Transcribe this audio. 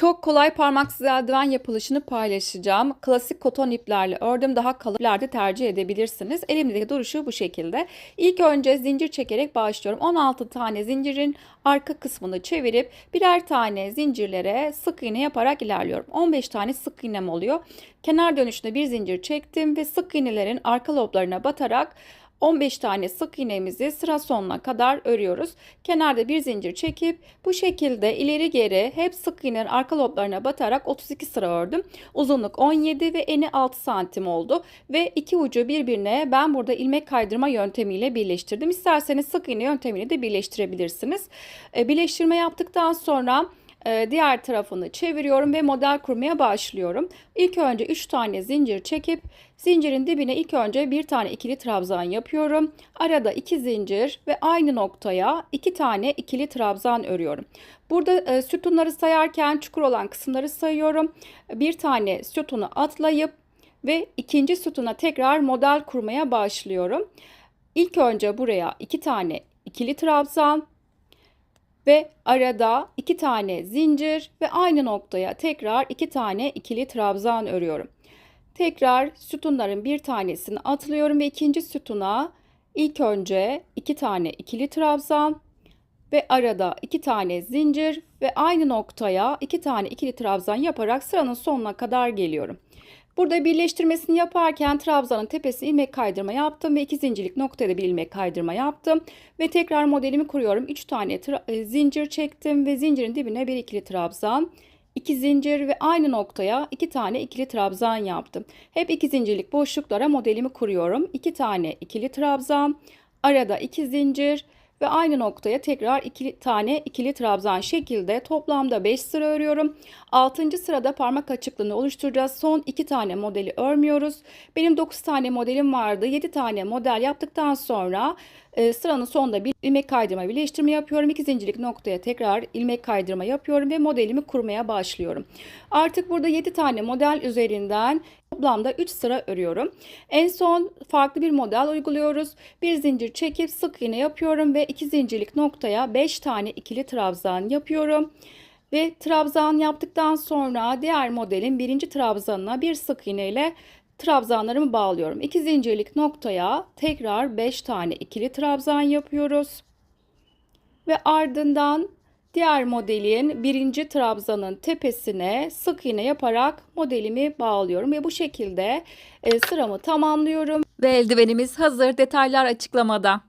Çok kolay parmaksız eldiven yapılışını paylaşacağım. Klasik koton iplerle ördüm. Daha kalın iplerde tercih edebilirsiniz. Elimdeki duruşu bu şekilde. İlk önce zincir çekerek başlıyorum. 16 tane zincirin arka kısmını çevirip birer tane zincirlere sık iğne yaparak ilerliyorum. 15 tane sık iğnem oluyor. Kenar dönüşünde bir zincir çektim ve sık iğnelerin arka loblarına batarak 15 tane sık iğnemizi sıra sonuna kadar örüyoruz. Kenarda bir zincir çekip bu şekilde ileri geri hep sık iğnenin arka loblarına batarak 32 sıra ördüm. Uzunluk 17 ve eni 6 santim oldu. Ve iki ucu birbirine ben burada ilmek kaydırma yöntemiyle birleştirdim. İsterseniz sık iğne yöntemiyle de birleştirebilirsiniz. E, Birleştirme yaptıktan sonra diğer tarafını çeviriyorum ve model kurmaya başlıyorum. İlk önce 3 tane zincir çekip zincirin dibine ilk önce bir tane ikili trabzan yapıyorum. Arada 2 zincir ve aynı noktaya 2 tane ikili trabzan örüyorum. Burada e, sütunları sayarken çukur olan kısımları sayıyorum. Bir tane sütunu atlayıp ve ikinci sütuna tekrar model kurmaya başlıyorum. İlk önce buraya 2 tane ikili trabzan ve arada iki tane zincir ve aynı noktaya tekrar iki tane ikili trabzan örüyorum. Tekrar sütunların bir tanesini atlıyorum ve ikinci sütuna ilk önce iki tane ikili trabzan ve arada iki tane zincir ve aynı noktaya iki tane ikili trabzan yaparak sıranın sonuna kadar geliyorum. Burada birleştirmesini yaparken trabzanın tepesine ilmek kaydırma yaptım ve iki zincirlik noktaya bir ilmek kaydırma yaptım ve tekrar modelimi kuruyorum. 3 tane tra- zincir çektim ve zincirin dibine bir ikili trabzan, 2 zincir ve aynı noktaya 2 tane ikili trabzan yaptım. Hep 2 zincirlik boşluklara modelimi kuruyorum. 2 tane ikili trabzan, arada 2 zincir ve aynı noktaya tekrar iki tane ikili trabzan şekilde toplamda 5 sıra örüyorum. 6. sırada parmak açıklığını oluşturacağız. Son 2 tane modeli örmüyoruz. Benim 9 tane modelim vardı. 7 tane model yaptıktan sonra e, sıranın sonunda bir ilmek kaydırma birleştirme yapıyorum. 2 zincirlik noktaya tekrar ilmek kaydırma yapıyorum ve modelimi kurmaya başlıyorum. Artık burada 7 tane model üzerinden toplamda 3 sıra örüyorum. En son farklı bir model uyguluyoruz. Bir zincir çekip sık iğne yapıyorum ve 2 zincirlik noktaya 5 tane ikili trabzan yapıyorum. Ve trabzan yaptıktan sonra diğer modelin birinci trabzanına bir sık iğne ile trabzanlarımı bağlıyorum. 2 zincirlik noktaya tekrar 5 tane ikili trabzan yapıyoruz. Ve ardından diğer modelin birinci trabzanın tepesine sık iğne yaparak modelimi bağlıyorum. Ve bu şekilde e, sıramı tamamlıyorum. Ve eldivenimiz hazır. Detaylar açıklamada.